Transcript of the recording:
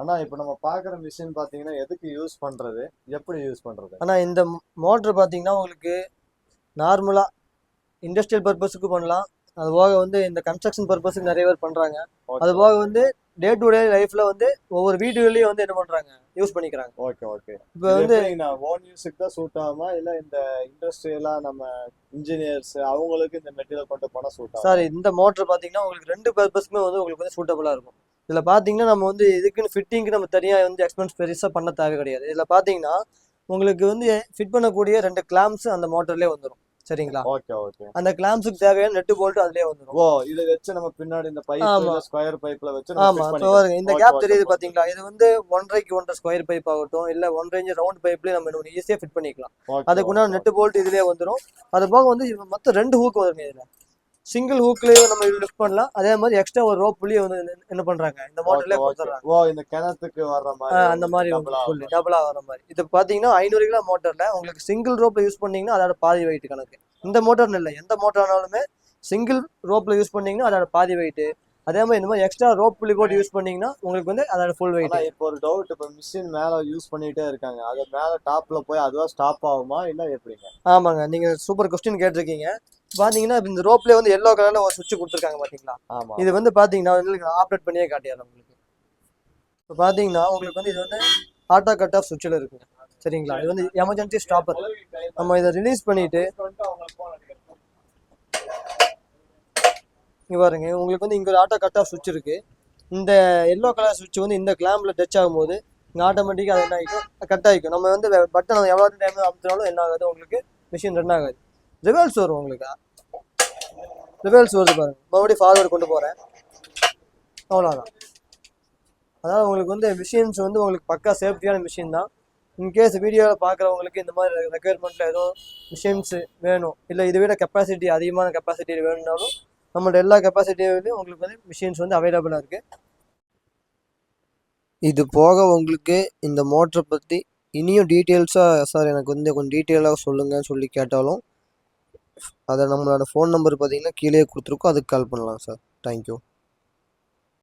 ஆனா இப்ப நம்ம பாக்குற மிஷின் பாத்தீங்கன்னா எதுக்கு யூஸ் பண்றது? எப்படி யூஸ் பண்றது? ஆனால் இந்த மோட்ரு பார்த்தீங்கன்னா உங்களுக்கு நார்மலாக இண்டஸ்ட்ரியல் பர்பஸுக்கு பண்ணலாம். அது போக வந்து இந்த கன்ஸ்ட்ரக்ஷன் பர்பஸுக்கு நிறைய பேர் பண்ணுறாங்க அது போக வந்து டே டு டே லைஃப்ல வந்து ஒவ்வொரு வீடுகள்லையும் வந்து என்ன பண்றாங்க? யூஸ் பண்ணிக்கிறாங்க. ஓகே ஓகே இப்போ வந்து ஓன் யூஸுக்கு தான் சூட் ஆகுமா? இல்ல இந்த இண்டஸ்ட்ரியலா நம்ம இன்ஜினியர்ஸ் அவங்களுக்கு இந்த மெட்டீரியல் கொண்டு போனா சூட் ஆகும்? சார் இந்த மோட்டர் பார்த்தீங்கன்னா உங்களுக்கு ரெண்டு பர்பஸ்க்குமே வந்து உங்களுக்கு வந்து சூட்டபுளாக இருக்கும். இதில் பார்த்தீங்கன்னா நம்ம வந்து இதுக்குன்னு ஃபிட்டிங்க்கு நம்ம தனியாக வந்து எக்ஸ்பென்ஸ் பெருசாக பண்ண தேவை கிடையாது. இதில் பார்த்தீங்கன்னா உங்களுக்கு வந்து ஃபிட் பண்ணக்கூடிய ரெண்டு கிளாம்ஸ் அந்த மோட்டர்லேயே வந்துடும் சரிங்களா? ஓகே ஓகே அந்த கிளாம்ஸுக்கு தேவையான நெட்டு போல்ட் அதுலேயே வந்துடும் ஓ இதை வச்சு நம்ம பின்னாடி இந்த. பைப் ஸ்கொயர் பைப்ல வச்சு ஆமா. பாருங்க இந்த கேப் தெரியுது. பாத்தீங்களா? இது வந்து ஒன்றரைக்கு ஒன்றரை ஸ்கொயர் பைப் ஆகட்டும் இல்ல ஒன்றரை இன்ச் ரவுண்ட் பைப்லயே நம்ம இன்னொன்று ஈஸியா ஃபிட் பண்ணிக்கலாம். அதுக்கு உண்டான நெட் போல்ட் இதுலயே வந்துடும் அது போக வந்து மொத்தம் ரெண்டு ஹூக் வருங்க இதுல. சிங்கிள் ஹூக்லயே நம்ம லிஃப்ட் பண்ணலாம். அதே மாதிரி எக்ஸ்ட்ரா ஒரு ரோப் புள்ளிய வந்து என்ன- பண்றாங்க? இந்த மோட்டர்லயே கொடுத்துறாங்க ஓ இந்த கிணத்துக்கு வர்ற மாதிரி அந்த மாதிரி டபுளா வர மாதிரி. இது பாத்தீங்கன்னா ஐநூறு கிலோ மோட்டர்ல உங்களுக்கு சிங்கிள் ரோப்ல யூஸ் பண்ணீங்கன்னா அதோட பாதி வெயிட் கணக்கு. இந்த மோட்டர்னு இல்லை எந்த மோட்டர் ஆனாலுமே சிங்கிள் ரோப்ல யூஸ் பண்ணீங்கன்னா அதோட பாதி வெயிட் அதே மாதிரி இந்த மாதிரி எக்ஸ்ட்ரா ரோப் புள்ளி போட்டு யூஸ் பண்ணீங்கன்னா உங்களுக்கு வந்து அதோட ஃபுல் வெயிட் இப்போ ஒரு டவுட் இப்போ மிஷின் மேல யூஸ் பண்ணிட்டே இருக்காங்க. அது மேல டாப்ல போய் அதுவா ஸ்டாப் ஆகுமா? இல்ல எப்படிங்க? ஆமாங்க. நீங்க சூப்பர் கொஸ்டின் கேட்டிருக்கீங்க. பாத்தீங்கன்னா இந்த ரோப்ல வந்து எல்லோ கலர்ல ஒரு சுவிட்ச் கொடுத்துருக்காங்க பாத்தீங்களா? இது வந்து பாத்தீங்கன்னா உங்களுக்கு ஆப்ரேட் பண்ணியே காட்டியாரு உங்களுக்கு. இப்போ பாத்தீங்கன்னா உங்களுக்கு வந்து இது வந்து ஆட்டோ கட் ஆஃப் சுவிட்சில் இருக்குங்க சரிங்களா? இது வந்து எமர்ஜென்சி ஸ்டாப்பர் நம்ம இதை ரிலீஸ் பண்ணிட்டு இங்க பாருங்க. உங்களுக்கு வந்து இங்க ஒரு ஆட்டோ கட் ஆஃப் சுவிட்ச் இருக்கு. இந்த எல்லோ கலர் சுவிட்ச் வந்து இந்த கிளாம்ப்ல டச் ஆகும்போது இங்க ஆட்டோமேட்டிக்கா அது என்ன ஆகிக்கும் கட் ஆகிக்கும் நம்ம வந்து பட்டன் எவ்வளவு டைம் அமுத்தினாலும் என்ன ஆகாது? உங்களுக்கு மிஷின் ரன் ஆகாது. ரிவர்ஸ் வரும் உங்களுக்கு? ரிவர்ஸ் வருது பாருங்க. மறுபடியும் ஃபார்வர்டு கொண்டு போகிறேன் அவ்வளோதான் அதாவது உங்களுக்கு வந்து மிஷின்ஸ் வந்து உங்களுக்கு பக்கா சேஃப்டியான மிஷின் தான். இன்கேஸ் வீடியோவில் பார்க்குறவங்களுக்கு இந்த மாதிரி ரெக்குயர்மெண்ட்டில் ஏதோ மிஷின்ஸ் வேணும். இல்லை இதை விட கெப்பாசிட்டி அதிகமான கெப்பாசிட்டி வேணும்னாலும் நம்மளோட எல்லா கெப்பாசிட்டியிலையும் உங்களுக்கு வந்து மிஷின்ஸ் வந்து அவைலபிளாக இருக்குது இது போக உங்களுக்கு இந்த மோட்டரை பற்றி இனியும் டீட்டெயில்ஸாக சார் எனக்கு வந்து கொஞ்சம் டீட்டெயிலாக சொல்லுங்கன்னு சொல்லி கேட்டாலும் அதை நம்மளோட ஃபோன் நம்பர் பார்த்தீங்கன்னா கீழே கொடுத்துருக்கோம். அதுக்கு கால் பண்ணலாம் சார் தேங்க்யூ